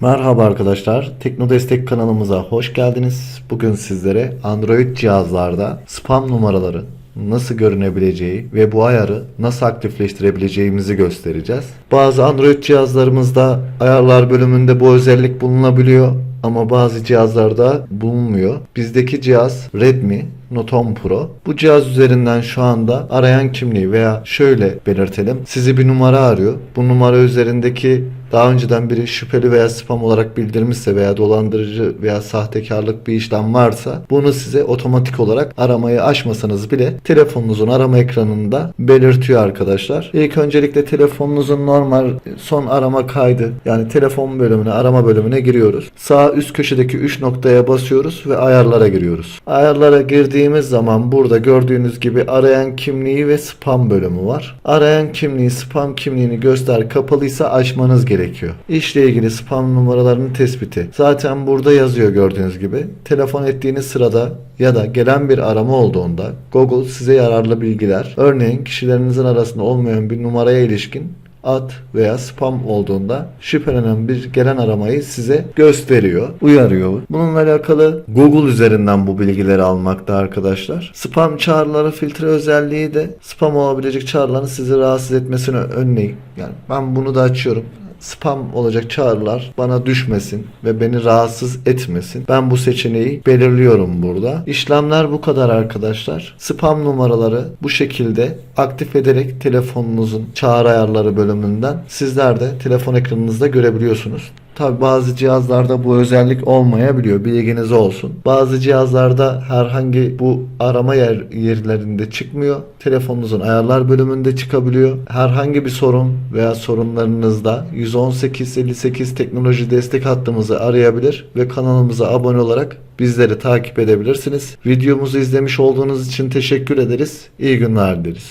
Merhaba arkadaşlar, Tekno Destek kanalımıza hoş geldiniz. Bugün sizlere Android cihazlarda spam numaraları nasıl görünebileceği ve bu ayarı nasıl aktifleştirebileceğimizi göstereceğiz. Bazı Android cihazlarımızda ayarlar bölümünde bu özellik bulunabiliyor ama bazı cihazlarda bulunmuyor. Bizdeki cihaz Redmi Note 10 Pro. Bu cihaz üzerinden şu anda arayan kimliği veya şöyle belirtelim. Sizi bir numara arıyor. Bu numara üzerindeki daha önceden biri şüpheli veya spam olarak bildirmişse veya dolandırıcı veya sahtekarlık bir işlem varsa bunu size otomatik olarak aramayı açmasanız bile telefonunuzun arama ekranında belirtiyor arkadaşlar. İlk öncelikle telefonunuzun normal son arama kaydı yani telefon bölümüne arama bölümüne giriyoruz. Sağ üst köşedeki 3 noktaya basıyoruz ve ayarlara giriyoruz. Ayarlara girdiğimiz zaman burada gördüğünüz gibi arayan kimliği ve spam bölümü var. Arayan kimliği spam kimliğini göster kapalıysa açmanız gerekiyor. İşle ilgili spam numaralarının tespiti. Zaten burada yazıyor gördüğünüz gibi. Telefon ettiğiniz sırada ya da gelen bir arama olduğunda Google size yararlı bilgiler, örneğin kişilerinizin arasında olmayan bir numaraya ilişkin ad veya spam olduğunda şüphelenen bir gelen aramayı size gösteriyor, uyarıyor. Bununla alakalı Google üzerinden bu bilgileri almakta arkadaşlar. Spam çağrıları filtre özelliği de spam olabilecek çağrıların sizi rahatsız etmesini önleyin. Yani ben bunu da açıyorum spam olacak çağrılar bana düşmesin ve beni rahatsız etmesin. Ben bu seçeneği belirliyorum burada. İşlemler bu kadar arkadaşlar. Spam numaraları bu şekilde aktif ederek telefonunuzun çağrı ayarları bölümünden sizler de telefon ekranınızda görebiliyorsunuz. Tabi bazı cihazlarda bu özellik olmayabiliyor. Bilginiz olsun. Bazı cihazlarda herhangi bu arama yer, yerlerinde çıkmıyor. Telefonunuzun ayarlar bölümünde çıkabiliyor. Herhangi bir sorun veya sorunlarınızda 11858 teknoloji destek hattımızı arayabilir ve kanalımıza abone olarak bizleri takip edebilirsiniz. Videomuzu izlemiş olduğunuz için teşekkür ederiz. İyi günler dileriz.